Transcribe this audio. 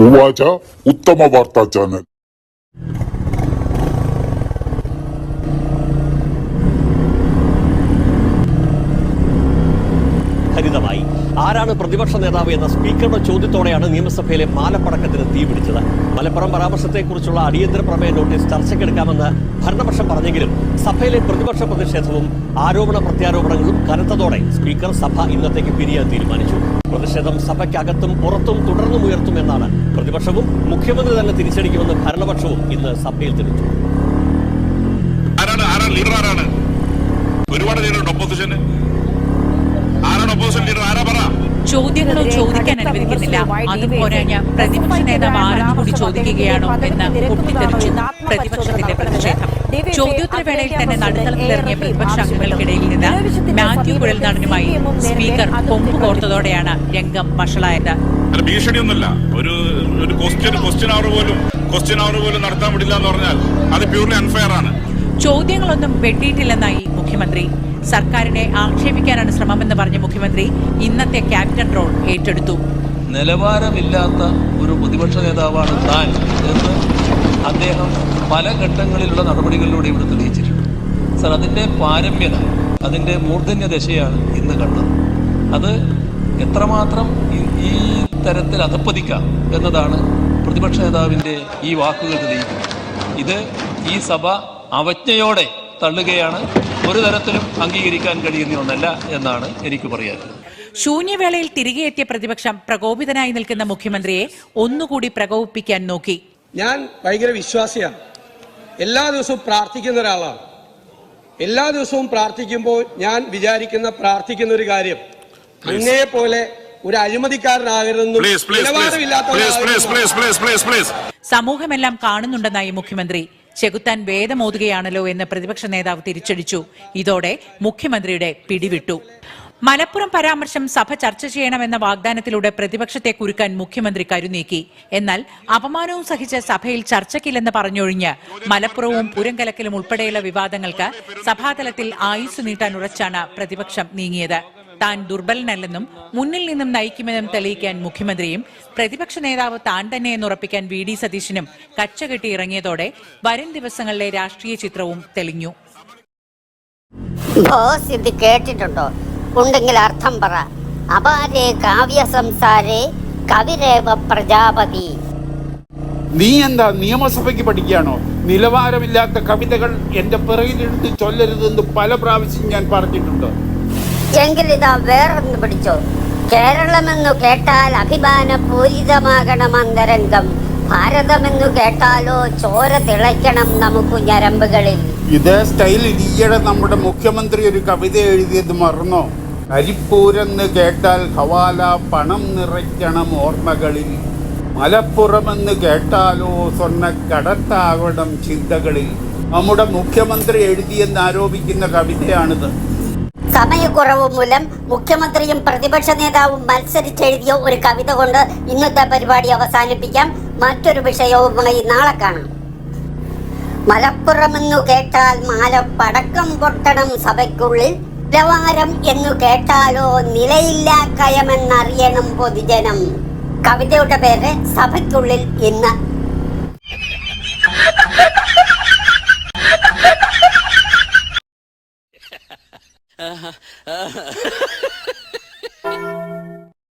ഉവാച ഉത്തമ വാർത്താ ചാനൽ. ഹരിതമായി ആരാണ് പ്രതിപക്ഷ നേതാവ് എന്ന സ്പീക്കറുടെ ചോദ്യത്തോടെയാണ് നിയമസഭയിലെ മാലപ്പടക്കത്തിന് തീപിടിച്ചത് മലപ്പുറം പരാമർശത്തെക്കുറിച്ചുള്ള അടിയന്തര പ്രമേയ നോട്ടീസ് ചർച്ചയ്ക്കെടുക്കാമെന്ന് ഭരണപക്ഷം പറഞ്ഞെങ്കിലും സഭയിലെ പ്രതിപക്ഷ പ്രതിഷേധവും ആരോപണ പ്രത്യാരോപണങ്ങളും കനത്തതോടെ സ്പീക്കർ സഭ ഇന്നത്തേക്ക് പിരിയാൻ തീരുമാനിച്ചു. പ്രതിഷേധം സഭയ്ക്കകത്തും പുറത്തും തുടർന്നും ഉയർത്തുമെന്നാണ് പ്രതിപക്ഷവും മുഖ്യമന്ത്രി തന്നെ തിരിച്ചടിക്കുമെന്ന് ഭരണപക്ഷവും ഇന്ന് സഭയിൽ തെളിച്ചു ഒരുപാട് ലീഡറുണ്ട് ആരാണ് ലീഡർ ആരാ പറ? ചോദ്യങ്ങളോ ചോദിക്കാൻ അനുവദിക്കുന്നില്ല അതുപോലെ പോരാഞ്ഞ പ്രതിപക്ഷ നേതാവ് ആരെന്ന് കൂടി ചോദിക്കുകയാണോ എന്ന് പൊട്ടിത്തെറിച്ചു. പ്രതിപക്ഷത്തിന്റെ പ്രതിഷേധം ചോദ്യോത്തര വേളയിൽ തന്നെ നടുത്തളത്തിലിറങ്ങിയ പ്രതിപക്ഷ അംഗങ്ങൾക്കിടയിൽ നിന്ന് മാത്യു കുഴൽനാടനുമായി സ്പീക്കർ കൊമ്പ് കോർത്തതോടെയാണ് രംഗം വഷളായത്. ഭീഷണിയൊന്നുമല്ല. ഒരു ഒരു ക്വസ്റ്റ്യൻ ക്വസ്റ്റ്യൻ അവർ പോലും ക്വസ്റ്റ്യൻ അവർ പോലും നടത്താൻ വിടില്ല എന്ന് പറഞ്ഞാൽ അത് പ്യൂർലി അൺഫെയർ ആണ്. ചോദ്യങ്ങളൊന്നും വെട്ടിയിട്ടില്ലെന്നായി മുഖ്യമന്ത്രി. സർക്കാരിനെ ആക്ഷേപിക്കാനാണ് ശ്രമമെന്ന് പറഞ്ഞ മുഖ്യമന്ത്രി ഇന്നത്തെ ക്യാപ്റ്റൻ റോൾ ഏറ്റെടുത്തു. നിലവാരമില്ലാത്ത ഒരു പ്രതിപക്ഷ നേതാവാണ് താൻ. അദ്ദേഹം പല ഘട്ടങ്ങളിലുള്ള നടപടികളിലൂടെ ഇവിടെ തെളിയിച്ചിട്ടുണ്ട്. സർ അതിന്റെ പാരമ്യത അതിന്റെ മൂർധന്യ ദശയാണ് ഇന്ന് കണ്ടത്. അത് എത്രമാത്രം ഈ- തരത്തിൽ അധപ്പതിക്കാം എന്നതാണ് പ്രതിപക്ഷ നേതാവിന്റെ ഈ വാക്കുകൾ തെളിയിക്കുന്നത്. ഇത് ഈ സഭ അവജ്ഞയോടെ തള്ളുകയാണ് ഒരു തരത്തിലും അംഗീകരിക്കാൻ കഴിയുന്ന ഒന്നല്ല എന്നാണ് എനിക്ക് പറയാനുള്ളത്. ശൂന്യവേളയിൽ തിരികെ എത്തിയ പ്രതിപക്ഷം പ്രകോപിതനായി നിൽക്കുന്ന മുഖ്യമന്ത്രിയെ ഒന്നുകൂടി പ്രകോപിപ്പിക്കാൻ നോക്കി. ഞാൻ ഭയങ്കര വിശ്വാസിയാണ്. എല്ലാ ദിവസവും പ്രാർത്ഥിക്കുന്ന ഒരാളാണ്. എല്ലാ ദിവസവും പ്രാർത്ഥിക്കുമ്പോൾ ഞാൻ വിചാരിക്കുന്ന പ്രാർത്ഥിക്കുന്ന ഒരു കാര്യം. അങ്ങേ പോലെ ഒരു അഴിമതിക്കാരനാകരുതെന്നും സമൂഹമെല്ലാം കാണുന്നുണ്ടെന്നായി മുഖ്യമന്ത്രി ചെകുത്താൻ വേദമോതുകയാണല്ലോ എന്ന് പ്രതിപക്ഷ നേതാവ് തിരിച്ചടിച്ചു. ഇതോടെ മുഖ്യമന്ത്രിയുടെ പിടിവിട്ടു. മലപ്പുറം പരാമർശം സഭ ചർച്ച ചെയ്യണമെന്ന വാഗ്ദാനത്തിലൂടെ പ്രതിപക്ഷത്തെ കുരുക്കാൻ മുഖ്യമന്ത്രി കരുനീക്കി എന്നാൽ അപമാനവും സഹിച്ച് സഭയിൽ ചർച്ചയ്ക്കില്ലെന്ന് പറഞ്ഞൊഴിഞ്ഞ് മലപ്പുറവും പുരങ്കലക്കലും ഉൾപ്പെടെയുള്ള വിവാദങ്ങൾക്ക് സഭാതലത്തിൽ ആയുസ് നീട്ടാൻ ഉറച്ചാണ് പ്രതിപക്ഷം നീങ്ങിയത്. താൻ ദുർബലനല്ലെന്നും മുന്നിൽ നിന്നും നയിക്കുമെന്നും തെളിയിക്കാൻ മുഖ്യമന്ത്രിയും പ്രതിപക്ഷ നേതാവ് താൻ തന്നെയെന്ന് ഉറപ്പിക്കാൻ വി ഡി സതീശനും കച്ചകെട്ടി ഇറങ്ങിയതോടെ വരും ദിവസങ്ങളിലെ രാഷ്ട്രീയ ചിത്രവും തെളിഞ്ഞു. കേട്ടിട്ടുണ്ടോ? ഉണ്ടെങ്കിൽ അർത്ഥം പറ. അപാരേ കാവ്യ സംസാരേ കവിരേവ പ്രജാപതി. നീ എന്താ നിയമസഭയ്ക്ക് പഠിക്കുകയാണോ? നിലവാരമില്ലാത്ത കവിതകൾ എന്റെ പിറകിലെടുത്ത് ചൊല്ലരുതെന്ന് പല പ്രാവശ്യം ഞാൻ പറഞ്ഞിട്ടുണ്ട്. എങ്കിൽ ഇതാ വേറൊന്ന് പിടിച്ചോ. കേരളമെന്നു കേട്ടാൽ അഭിമാന പൂരിതമാകണം അന്തരംഗം. ഭാരതമെന്നു കേട്ടാലോ ചോര തിളയ്ക്കണം നമുക്ക് ഞരമ്പുകളിൽ. ഇതേ സ്റ്റൈലിൽ ഈയിടെ നമ്മുടെ മുഖ്യമന്ത്രി ഒരു കവിത എഴുതിയത് മറന്നോ? കരിപ്പൂരെന്ന് കേട്ടാൽ ഹവാല പണം നിറയ്ക്കണം ഓർമ്മകളിൽ. മലപ്പുറമെന്ന് കേട്ടാലോ സ്വർണ കടത്താവണം ചിന്തകളിൽ. നമ്മുടെ മുഖ്യമന്ത്രി എഴുതിയെന്ന് ആരോപിക്കുന്ന കവിതയാണിത്. സമയക്കുറവ് മൂലം മുഖ്യമന്ത്രിയും പ്രതിപക്ഷ നേതാവും മത്സരിച്ചെഴുതിയ ഒരു കവിത കൊണ്ട് ഇന്നത്തെ പരിപാടി അവസാനിപ്പിക്കാം. മറ്റൊരു വിഷയവുമായി നാളെ കാണാം. മലപ്പുറമെന്നു കേട്ടാൽ മാല പടക്കം പൊട്ടണം സഭയ്ക്കുള്ളിൽ. നിലവാരം എന്നു കേട്ടാലോ നിലയില്ല കയമെന്നറിയണം പൊതുജനം. കവിതയുടെ പേര് സഭയ്ക്കുള്ളിൽ ഇന്ന്.